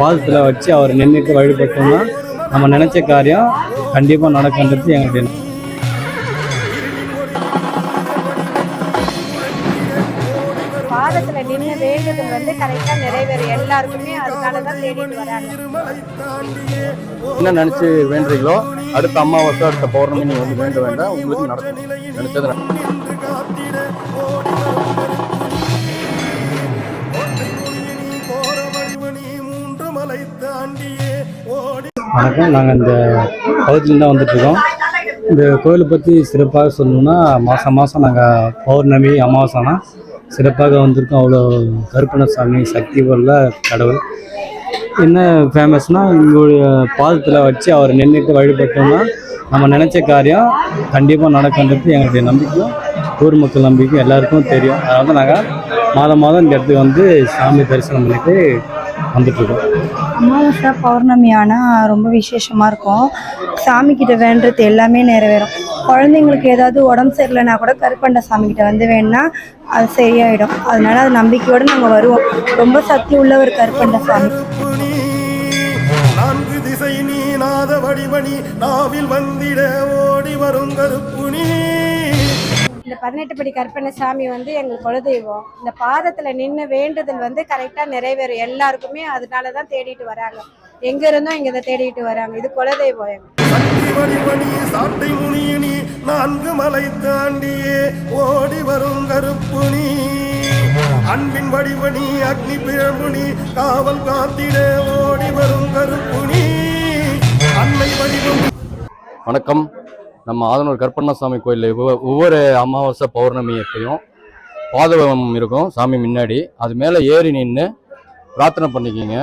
பாதத்தில் வச்சு அவர் நின்றுட்டு வழிபட்டோம்னா நம்ம நினச்ச காரியம் கண்டிப்பாக நடக்கின்றது எங்களுக்கு பாதத்துல நின்று வேண்டுதல் வந்து கரெக்டா நிறைவேறும். எல்லாருக்குமே அதுக்காக தான் தேடிட்டு வராங்க. என்ன நினைச்சு வேண்டுறீங்களோ அடுத்த அமாவாசை அடுத்த பௌர்ணமி நீங்க வந்து வேண்ட வேண்டாம். உங்களுக்கு நடக்கும். நினைச்சது வணக்கம். நாங்கள் இந்த பகுதியில் தான் வந்துட்டுருக்கோம். இந்த கோயிலை பற்றி சிறப்பாக சொல்லணும்னா மாதம் மாதம் நாங்கள் பௌர்ணமி அமாவாசைனா சிறப்பாக வந்திருக்கோம். அவ்வளோ கருப்பணசாமி சக்தி உள்ள கடவுள். என்ன ஃபேமஸ்னால் எங்களுடைய பாதத்தில் வச்சு அவர் நின்றுட்டு வழிபட்டோம்னா நம்ம நினச்ச காரியம் கண்டிப்பாக நடக்கின்றது எங்களுடைய நம்பிக்கையும் ஊர் மக்கள் நம்பிக்கையும் எல்லாருக்கும் தெரியும். அதனால தான் நாங்கள் மாதம் மாதம் இந்த இடத்துக்கு வந்து சாமி தரிசனம் பண்ணிவிட்டு வந்துட்டுருக்கோம் அமாவாசை பௌர்ணமி ஆனால் ரொம்ப விசேஷமாக இருக்கும். சாமி கிட்ட வேண்டுறது எல்லாமே நிறைவேறும். குழந்தைங்களுக்கு ஏதாவது உடம்பு சரியில்லைனா கூட கருப்பண்ட சாமி கிட்ட வந்து வேணுன்னா அது சரியாயிடும். அதனால அது நம்பிக்கையோடு நாங்கள் வருவோம். ரொம்ப சக்தி உள்ள ஒரு கருப்பண்ட சாமி. நான்கு திசை நீ நாத வடிவணி நாவில் வந்திட ஓடி வரும் கருப்புனி இந்த பதினெட்டு படி கற்பனை சாமி வந்து எங்கள் குலதெய்வம். இந்த பாதத்துல நின்று வேண்டுதல் வந்து கரெக்டா நிறைவேறும். எல்லாருக்குமே அதனால தான் தேடிட்டு வராங்க. எங்க இருந்தும் இங்க தேடிட்டு வராங்க. இது குலதெய்வம் எங்க. நான்கு மலை தாண்டியே ஓடி வரும் கருப்புனி அன்பின் வடிவணி அக்னி பிழம்புனி காவல் காத்திட ஓடி வரும் கருப்புனி அன்னை வடிவம். வணக்கம். நம்ம ஆதனூர் கற்பண்ணசாமி கோயிலில் ஒவ்வொரு அமாவாசை பௌர்ணமி எப்பயும் பாதவம் இருக்கும் சாமி முன்னாடி. அது மேலே ஏறி நின்று பிரார்த்தனை பண்ணிக்கிங்க.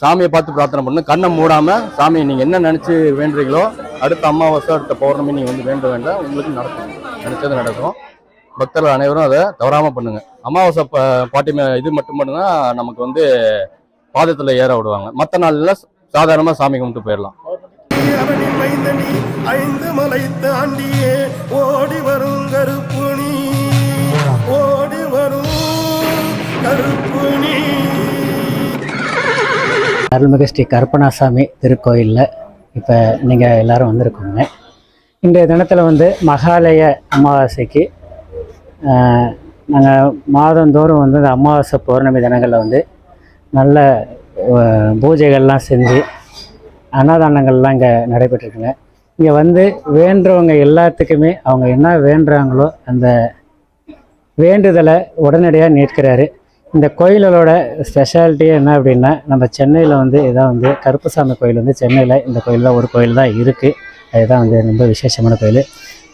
சாமியை பார்த்து பிரார்த்தனை பண்ணு. கண்ணை மூடாமல் சாமி நீங்கள் என்ன நினச்சி வேண்டுறீங்களோ அடுத்த அமாவாசை அடுத்த பௌர்ணமி நீங்கள் வந்து வேண்ட வேண்டாம். உங்களுக்கு நடக்கும். நினச்சது நடக்கும். பக்தர்கள் அனைவரும் அதை தவறாமல் பண்ணுங்கள் அமாவாசை ப பாட்டி மே இது மட்டும் மட்டும்தான் நமக்கு வந்து பாதத்தில் ஏற விடுவாங்க. மற்ற நாளில் சாதாரணமாக சாமி கும்பிட்டு போயிடலாம். அவனின் மைந்தனி ஐந்து மலை தாண்டியே. ஓடி வரும் கருப்புனி ஓடி வரும் கருப்புனி அருள்மிகு ஸ்ரீ கருப்பணாசாமி திருக்கோயிலில் இப்போ நீங்கள் எல்லாரும் வந்திருக்கோங்க. இன்றைய தினத்தில் வந்து மகாலய அமாவாசைக்கு நாங்கள் மாதந்தோறும் வந்து இந்த அமாவாசை பௌர்ணமி தினங்களில் வந்து நல்ல பூஜைகள்லாம் செஞ்சு அன்னதானங்கள்லாம் இங்கே நடைபெற்றிருக்குங்க. இங்கே வந்து வேண்டுறவங்க எல்லாத்துக்குமே அவங்க என்ன வேண்டுறாங்களோ அந்த வேண்டுதலை உடனடியாக நிற்கிறாரு இந்த கோயிலோட ஸ்பெஷாலிட்டி என்ன அப்படின்னா நம்ம சென்னையில் வந்து இதான் வந்து கருப்புசாமி கோயில் வந்து சென்னையில் இந்த கோயில் தான் ஒரு கோயில் தான் இருக்குது அதுதான் வந்து ரொம்ப விசேஷமான கோயில்.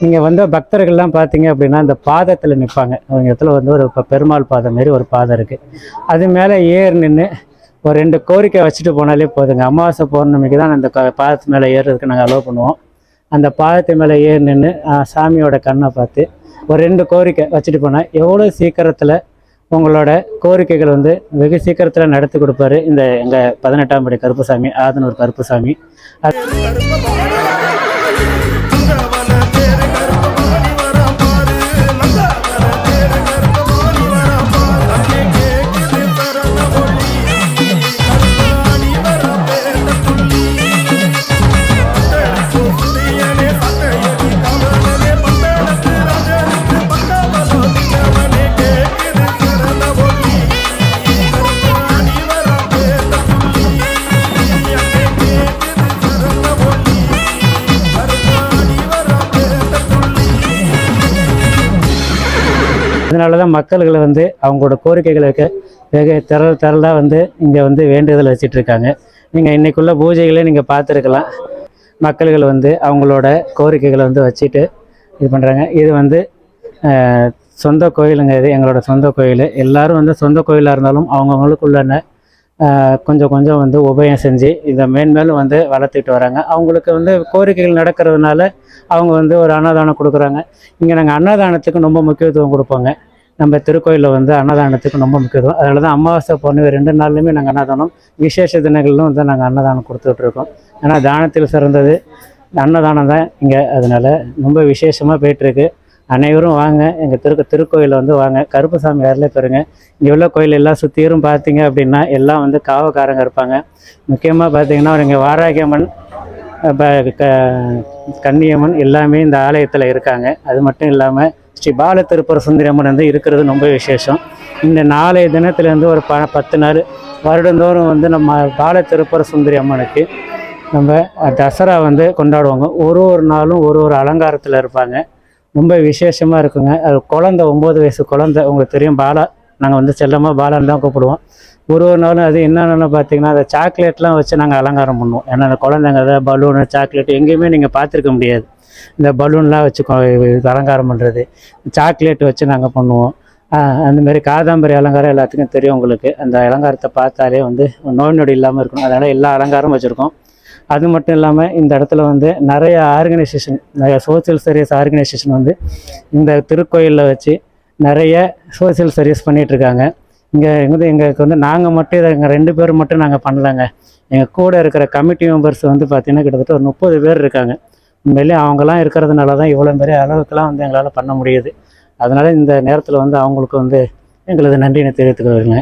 இங்கே வந்து பக்தர்கள்லாம் பார்த்தீங்க அப்படின்னா இந்த பாதத்தில் நிற்பாங்க அவங்க இடத்துல வந்து ஒரு இப்போ பெருமாள் பாதம் மாரி ஒரு பாதம் இருக்குது அது மேலே ஏறி நின்று ஒரு ரெண்டு கோரிக்கை வச்சுட்டு போனாலே போதுங்க. அமாவாசை பௌர்ணமிக்கு தான் அந்த பாதத்து மேலே ஏறுறதுக்கு நாங்கள் அலோவ் பண்ணுவோம். அந்த பாதத்து மேலே ஏறி நின்று சாமியோட கண்ணை பார்த்து ஒரு ரெண்டு கோரிக்கை வச்சுட்டு போனால் எவ்வளோ சீக்கிரத்தில் உங்களோட கோரிக்கைகள் வந்து வெகு சீக்கிரத்தில் நடத்தி கொடுப்பாரு. இந்த எங்கள் பதினெட்டாம் படி கருப்புசாமி ஆதனூர் கருப்புசாமி. அது அதனால தான் மக்கள்களை வந்து அவங்களோட கோரிக்கைகளுக்கு வெகு திரள் திரளாக வந்து இங்கே வந்து வேண்டுதல் வச்சிட்டு இருக்காங்க. நீங்கள் இன்னைக்குள்ள பூஜைகளை நீங்கள் பார்த்துருக்கலாம். மக்கள்கள் வந்து அவங்களோட கோரிக்கைகளை வந்து வச்சுட்டு இது பண்ணுறாங்க இது வந்து சொந்த கோயிலுங்க இது எங்களோட சொந்த கோயில். எல்லாரும் வந்து சொந்த கோயிலாக இருந்தாலும் அவங்கவுங்களுக்குள்ளன கொஞ்சம் கொஞ்சம் வந்து உபயம் செஞ்சு இதை மேன்மேலும் வந்து வளர்த்துக்கிட்டு வராங்க. அவங்களுக்கு வந்து கோரிக்கைகள் நடக்கிறதுனால அவங்க வந்து ஒரு அன்னதானம் கொடுக்குறாங்க. இங்கே நாங்கள் அன்னதானத்துக்கு ரொம்ப முக்கியத்துவம் கொடுப்போங்க. நம்ம திருக்கோயிலில் வந்து அன்னதானத்துக்கு ரொம்ப முக்கியத்துவம். அதனால தான் அமாவாசை பொண்ணு ரெண்டு நாள்லையுமே நாங்கள் அன்னதானம் விசேஷ தினங்களிலும் வந்து நாங்கள் அன்னதானம் கொடுத்துட்ருக்கோம். ஏன்னா தானத்தில் சிறந்தது. அன்னதானம் தான் இங்கே அதனால் ரொம்ப விசேஷமாக போயிட்டுருக்கு அனைவரும் வாங்க. எங்கள் திரு திருக்கோயிலில் வந்து வாங்க. கருப்பசாமி யாரில் பெறுங்க. இங்கே உள்ள கோயில் எல்லாம் சுற்றியும் பார்த்தீங்க அப்படின்னா எல்லாம் வந்து காவக்காரங்க இருப்பாங்க. முக்கியமாக பார்த்தீங்கன்னா இங்கே வாராகியம்மன் இப்போ க கன்னியம்மன் எல்லாமே இந்த ஆலயத்தில் இருக்காங்க. அது மட்டும் இல்லாமல் ஸ்ரீ பால திருப்பர சுந்தரியம்மன் வந்து இருக்கிறது ரொம்ப விசேஷம். இந்த நாளைய தினத்துலேருந்து ஒரு ப பத்து நாள் வருடந்தோறும் வந்து நம்ம பால திருப்பர சுந்தரி அம்மனுக்கு நம்ம தசரா வந்து கொண்டாடுவாங்க. ஒரு ஒரு நாளும் ஒரு ஒரு அலங்காரத்தில் இருப்பாங்க. ரொம்ப விசேஷமாக இருக்குங்க. அது குழந்த ஒம்பது வயசு குழந்த உங்களுக்கு தெரியும் பாலா நாங்கள் வந்து செல்லமாக பாலான்னு தான் கூப்பிடுவோம். ஒரு ஒரு நாளும் அது என்னென்னு பார்த்தீங்கன்னா அந்த சாக்லேட்லாம் வச்சு நாங்கள் அலங்காரம் பண்ணுவோம். ஏன்னா அந்த குழந்தைங்க அதை பலூனு சாக்லேட் எங்கேயுமே நீங்கள் பார்த்துருக்க முடியாது. இந்த பலூன்லாம் வச்சு கொ- அலங்காரம் பண்ணுறது சாக்லேட் வச்சு நாங்கள் பண்ணுவோம். அந்தமாரி காதாம்பரி அலங்காரம் எல்லாத்துக்கும் தெரியும் உங்களுக்கு. அந்த அலங்காரத்தை பார்த்தாலே வந்து நோய் நொடி இல்லாமல் இருக்கணும். அதனால் எல்லா அலங்காரமும் வச்சுருக்கோம். அது மட்டும் இல்லாமல் இந்த இடத்துல வந்து நிறைய ஆர்கனைசேஷன் நிறைய சோசியல் சர்வீஸ் ஆர்கனைசேஷன் வந்து இந்த திருக்கோயிலில் வச்சு நிறைய சோசியல் சர்வீஸ் பண்ணிகிட்ருக்காங்க இருக்காங்க. இங்கே வந்து எங்களுக்கு வந்து நாங்கள் மட்டும் இதை எங்கள் ரெண்டு பேர் மட்டும் நாங்கள் பண்ணலைங்க. எங்கள் கூட இருக்கிற கமிட்டி மெம்பர்ஸ் வந்து பார்த்திங்கன்னா கிட்டத்தட்ட ஒரு முப்பது பேர் இருக்காங்க. உண்மையிலே அவங்கெல்லாம் இருக்கிறதுனால தான் இவ்வளோ பெரிய அளவுக்குலாம் வந்து எங்களால் பண்ண முடியுது. அதனால் இந்த நேரத்தில் வந்து அவங்களுக்கு வந்து எங்களது நன்றினை தெரிவித்துக்கிறேங்க